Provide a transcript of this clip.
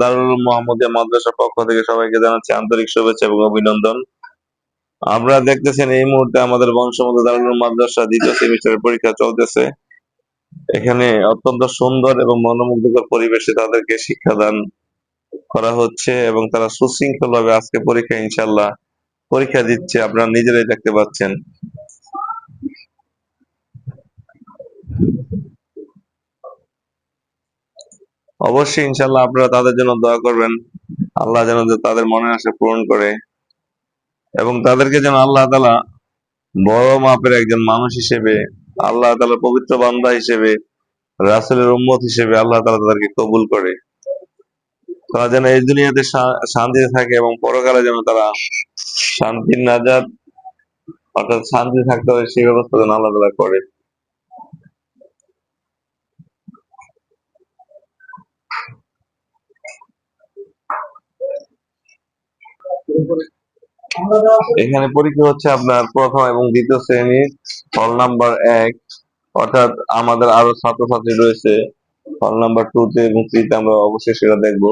দারুল পক্ষ থেকে সবাইকে আন্তরিক এবং অভিনন্দন। দেখতেছেন এই মুহূর্তে আমাদের বংশমন্ত দারুল মাদ্রাসা দ্বিতীয় পরীক্ষা চলতেছে। এখানে অত্যন্ত সুন্দর এবং মনোমুগ্ধকর পরিবেশে তাদেরকে শিক্ষাদান করা হচ্ছে এবং তারা সুশৃঙ্খল আজকে পরীক্ষা ইনশাল্লাহ পরীক্ষা দিচ্ছে। আপনারা নিজেরাই দেখতে পাচ্ছেন। অবশ্যই ইনশাল্লাহ আপনারা তাদের জন্য দোয়া করবেন। আল্লাহ যেন তাদের মনে আশা পূরণ করে এবং তাদেরকে যেন আল্লাহ তালা বড় মাপের একজন মানুষ হিসেবে, আল্লাহ তালা পবিত্র বান্দা হিসেবে, রাসুলের উম্মত হিসেবে আল্লাহ তালা তাদেরকে কবুল করে। তারা যেন এই দুনিয়াতে শা- শান্তিতে থাকে এবং পরকালে যেন তারা শান্তির নাজাদ অর্থাৎ শান্তি থাকতে হবে সেই ব্যবস্থা যেন আল্লাহ তালা করে। এখানে পরীক্ষা হচ্ছে আপনার প্রথম এবং দ্বিতীয় শ্রেণির হল নাম্বার এক, অর্থাৎ আমাদের আরও ছাত্রছাত্রী রয়েছে। হল নাম্বার টু তে এবং থ্রি তে আমরা অবশ্যই সেটা দেখব।